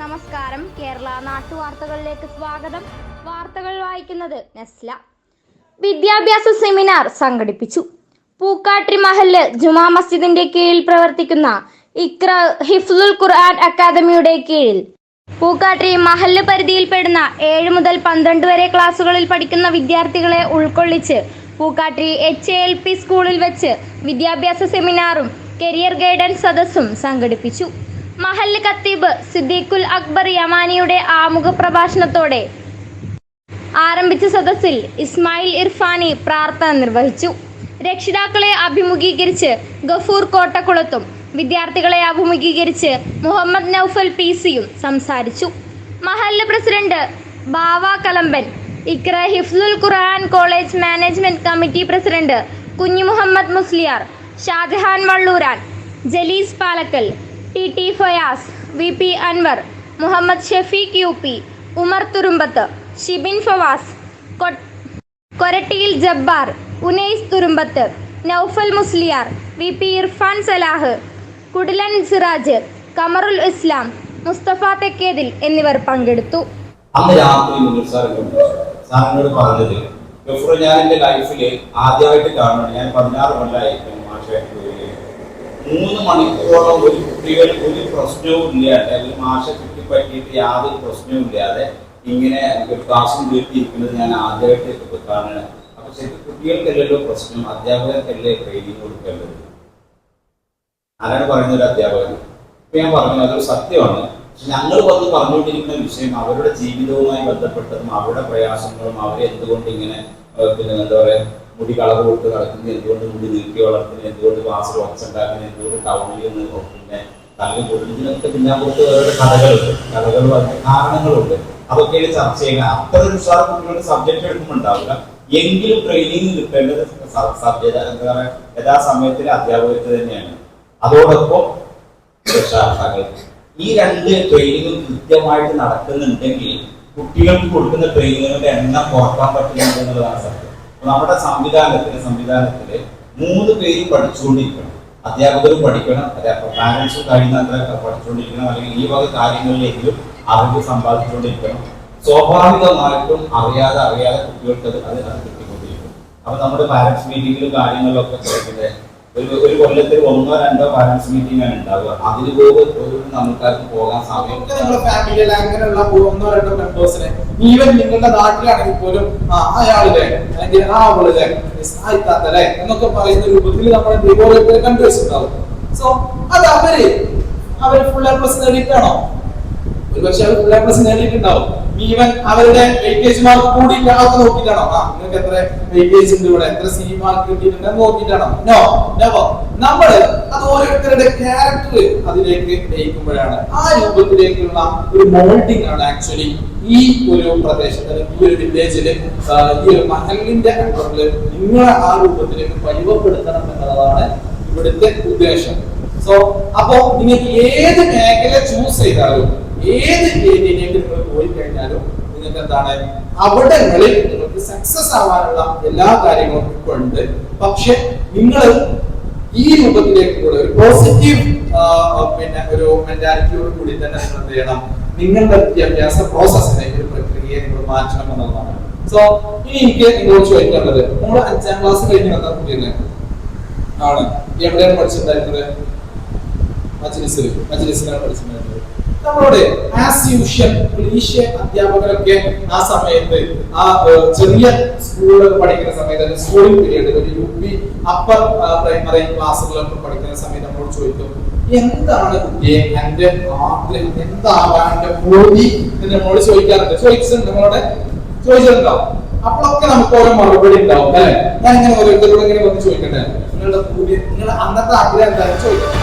നമസ്കാരം. കേരള നാട്ടുവാർത്തകളിലേക്ക് സ്വാഗതം. വാർത്തകൾ വായിക്കുന്നത് നെസ്ല. വിദ്യാഭ്യാസ സെമിനാർ സംഘടിപ്പിച്ചു. പൂക്കാട്ടി മഹൽ ജുമാ മസ്ജിദിന്റെ കീഴിൽ പ്രവർത്തിക്കുന്ന ഇക്ര ഹിഫ്ലുൽ ഖുർആൻ അക്കാദമിയുടെ കീഴിൽ. പൂക്കാട്ടി മഹല്ല് പരിധിയിൽപ്പെടുന്ന ഏഴ് മുതൽ പന്ത്രണ്ട് വരെ ക്ലാസ്സുകളിൽ പഠിക്കുന്ന വിദ്യാർത്ഥികളെ ഉൾക്കൊള്ളിച്ച് പൂക്കാട്ടി എച്ച് എൽ പി സ്കൂളിൽ വെച്ച് വിദ്യാഭ്യാസ സെമിനാറും കരിയർ ഗൈഡൻസ് സദസ്സും സംഘടിപ്പിച്ചു. മഹല്ല് ഖത്തീബ് സിദ്ദീഖുൽ അക്ബർ യമാനിയുടെ ആമുഖ പ്രഭാഷണത്തോടെ ആരംഭിച്ച സദസ്സിൽ ഇസ്മായിൽ ഇർഫാനി പ്രാർത്ഥന നിർവഹിച്ചു. രക്ഷിതാക്കളെ അഭിമുഖീകരിച്ച് ഗഫൂർ കോട്ടക്കുളത്തും വിദ്യാർത്ഥികളെ അഭിമുഖീകരിച്ച് മുഹമ്മദ് നൌഫൽ പി സിയും സംസാരിച്ചു. മഹല്ല് president Bava Kalamban Iqra Hifzul Quran college management committee president Kunju Muhammad Musliyar Shajahan Valluran Jalees Palakkal T T Fayaz V P Anwar Muhammad Shafeeq U P Umar Thurumbath Shibin Fawaz Korattiyil Jabbar Unais Thurumbath Naufal Musliyar V P Irfan Salah Kudilan Siraj Kamarul Islam Mustafa Thekkethil എന്നിവർ പങ്കെടുത്തു അന്ന് രാത്രി ഞാൻ എന്റെ ലൈഫിൽ ആദ്യമായിട്ട് കാണുന്നത് ഞാൻ പതിനാറ് കൊല്ലമായി മാഷായിട്ട്. മൂന്ന് മണിക്കൂറോളം ഒരു കുട്ടികൾ ഒരു പ്രശ്നവും ഇല്ലാതെ അല്ലെങ്കിൽ മാഷെ ചുറ്റിപ്പറ്റിയിട്ട് യാതൊരു പ്രശ്നവും ഇല്ലാതെ ഇങ്ങനെ ഒരു ക്ലാസ്സും വീട്ടിയിരിക്കുന്നത് ഞാൻ ആദ്യമായിട്ട് കാണുന്നത് അപ്പൊ ശരിക്കും കുട്ടികൾക്കല്ലല്ലോ പ്രശ്നം അധ്യാപകർക്കല്ലേ ട്രെയിനിങ് കൊടുക്കേണ്ടത്? ആരാണ് പറയുന്നൊരു അധ്യാപകൻ? ഇപ്പൊ ഞാൻ പറഞ്ഞു അതൊരു സത്യമാണ്. ഞങ്ങൾ വന്ന് പറഞ്ഞുകൊണ്ടിരിക്കുന്ന വിഷയം അവരുടെ ജീവിതവുമായി ബന്ധപ്പെട്ടതും അവരുടെ പ്രയാസങ്ങളും അവരെ എന്തുകൊണ്ട് ഇങ്ങനെ പിന്നെ എന്താ പറയാ മുടി കളർ കൊടുത്ത് നടക്കുന്നത് എന്തുകൊണ്ട് മുടി നീട്ടി വളർത്തുന്നത് എന്തുകൊണ്ട് ക്ലാസ്സിൽ ഒച്ചുണ്ടാക്കുന്നത് എന്തുകൊണ്ട് ടൗണിൽ നിന്ന് പിന്നെ തള്ളി കൊടുക്കുന്നതിനൊക്കെ പിന്നെ പുറത്ത് അവരുടെ കഥകളുണ്ട്. കഥകൾ പറഞ്ഞ കാരണങ്ങളുണ്ട്. അതൊക്കെയാണ് ചർച്ച ചെയ്യുക അത്ര സാർ കുട്ടികളുടെ സബ്ജക്ട് എടുക്കുമ്പോണ്ടാവില്ല എങ്കിലും ട്രെയിനിങ് കിട്ടേണ്ടത് എന്താ പറയുക യഥാസമയത്തിലെ അധ്യാപകർക്ക് തന്നെയാണ്. അതോടൊപ്പം രക്ഷാകർത്താക്കൾ ഈ രണ്ട് ട്രെയിനിങ്ങും കൃത്യമായിട്ട് നടക്കുന്നുണ്ടെങ്കിൽ കുട്ടികൾക്ക് കൊടുക്കുന്ന ട്രെയിനിങ്ങുകളുടെ എണ്ണം കുറയ്ക്കാൻ പറ്റുന്നുണ്ട് എന്നുള്ളതാണ് സത്യം. നമ്മുടെ സംവിധാനത്തിൽ സംവിധാനത്തിൽ മൂന്ന് പേരും പഠിച്ചുകൊണ്ടിരിക്കണം. അധ്യാപകരും പഠിക്കണം. പാരന്റ്സും കഴിയുന്നത്ര പഠിച്ചുകൊണ്ടിരിക്കണം. അല്ലെങ്കിൽ ഈ വക കാര്യങ്ങളിലെങ്കിലും അറിവ് സമ്പാദിച്ചുകൊണ്ടിരിക്കണം. സ്വാഭാവികമായിട്ടും അറിയാതെ അറിയാതെ കുട്ടികൾക്ക് അത് അത് കിട്ടിക്കൊണ്ടിരിക്കും. അപ്പൊ നമ്മുടെ പാരൻസ് മീറ്റിങ്ങിലും കാര്യങ്ങളിലൊക്കെ ഒരു ഒരു കൊല്ലത്തിൽ ഒന്നോ രണ്ടോ പാരന്റ്സ് മീറ്റിംഗ് ആണ് ഉണ്ടാവുക. അതിന് പോലും ഒരു നമുക്കാർക്ക് പോകാൻ സമയം നിങ്ങളുടെ ഫാമിലിയിൽ അങ്ങനെയുള്ള ഒന്നോ രണ്ടോ മെമ്പേഴ്സിനെ ഈവൻ നിങ്ങളുടെ നാട്ടിലാണെങ്കിൽ പോലും ആ അയാളിലെ അല്ലെങ്കിൽ ആ അവളിലെ സായിത്താത്തല്ലേ എന്നൊക്കെ പറയുന്ന രൂപത്തിൽ നമ്മൾ ഓരോരുത്തരെ കണ്ടുവച്ചിട്ടുണ്ടാവും സോ അത് അവർ അവർ ഫുൾ എ നേടിയിട്ടാണോ ഒരുപക്ഷെ അവർ ഫുൾ എ നേടിയിട്ടുണ്ടാവും ഈവൻ അവരുടെ വെയിറ്റേജ് മാർക്ക് കൂടി അതൊക്കെ നോക്കിയിട്ടാണോ? ആ നിങ്ങൾക്ക് എത്ര വെയിറ്റേജ് ഉണ്ട് ഇവിടെ? എത്ര സി മാർക്ക് കിട്ടിയിട്ടുണ്ട്? നോക്കിയിട്ടാണോ? നോ നെവർ നമ്മൾ അത് ഓരോരുത്തരുടെ ക്യാരക്ടർ അതിലേക്ക് നയിക്കുമ്പോഴാണ് ആ രൂപത്തിലേക്കുള്ള ഒരു മോൾഡിംഗ് ആണ് ആക്ച്വലി ഈ ഒരു പ്രദേശത്ത് ഈ ഒരു വില്ലേജിൽ ഈ ഒരു മഹലിന്റെ അണ്ടറിൽ നിങ്ങളെ ആ രൂപത്തിലേക്ക് പരിവപ്പെടുത്തണം എന്നുള്ളതാണ് ഇവിടുത്തെ ഉദ്ദേശം. സോ അപ്പോ നിങ്ങൾക്ക് ഏത് മേഖല ചൂസ് ചെയ്താലും ഏത് ഏരിയയിലേക്ക് നിങ്ങൾ പോയി കഴിഞ്ഞാലും നിങ്ങൾക്ക് എന്താണ് അവിടങ്ങളിൽ നിങ്ങൾക്ക് സക്സസ് ആവാനുള്ള എല്ലാ കാര്യങ്ങളും ഉണ്ട്. പക്ഷെ നിങ്ങൾ ഈ രൂപത്തിലേക്ക് രൂപത്തിലേക്കുള്ള ഒരു പോസിറ്റീവ് പിന്നെ ഒരു മെന്റാലിറ്റിയോട് കൂടി തന്നെ നിങ്ങൾ എന്ത് ചെയ്യണം? നിങ്ങളുടെ വിദ്യാഭ്യാസ പ്രോസസ്സിനെ ഒരു പ്രക്രിയയെ നിങ്ങൾ മാറ്റണം എന്നുള്ളതാണ്. സോ ഇനി എനിക്ക് നിങ്ങളോട് ചോദിക്കേണ്ടത് നമ്മൾ അഞ്ചാം ക്ലാസ് കഴിഞ്ഞ് വന്ന കുട്ടിയെ ആണ്. എവിടെയാണ് പഠിച്ചിട്ടുണ്ടായിരുന്നത്? മജ്ലിസിൽ മജ്ലിസിലാണ് പഠിച്ചിട്ടുണ്ടായിരുന്നത്. നമ്മളോട് ആസ് യൂഷൽ ഇംഗ്ലീഷ് അധ്യാപകരൊക്കെ ആ സമയത്ത് ആ ചെറിയ സ്കൂളിലൊക്കെ പഠിക്കുന്ന സമയത്ത് സ്കൂളിംഗ് പീരീഡ് ഒരു യു പി അപ്പർ പ്രൈമറി ക്ലാസ്സുകളിലൊക്കെ പഠിക്കുന്ന സമയത്ത് നമ്മളോട് ചോദിക്കും എന്താണ് കുട്ടിയെ എന്റെ ആഗ്രഹം? എന്താവാൻ എന്റെ മോദി എന്ന് നമ്മളോട് ചോദിക്കാറുണ്ട്. ചോദിച്ചിട്ടുണ്ട് നമ്മളോട്? ചോദിച്ചിട്ടുണ്ടാവും. അപ്പോഴൊക്കെ നമുക്ക് ഓരോ മറുപടി ഉണ്ടാവും അല്ലെ? ഞാൻ ഇങ്ങനെ ഓരോരുത്തരോട് ഇങ്ങനെ വന്ന് ചോദിക്കട്ടെ? നിങ്ങളുടെ നിങ്ങളുടെ അന്നത്തെ ആഗ്രഹം എന്തായാലും ചോദിക്കാം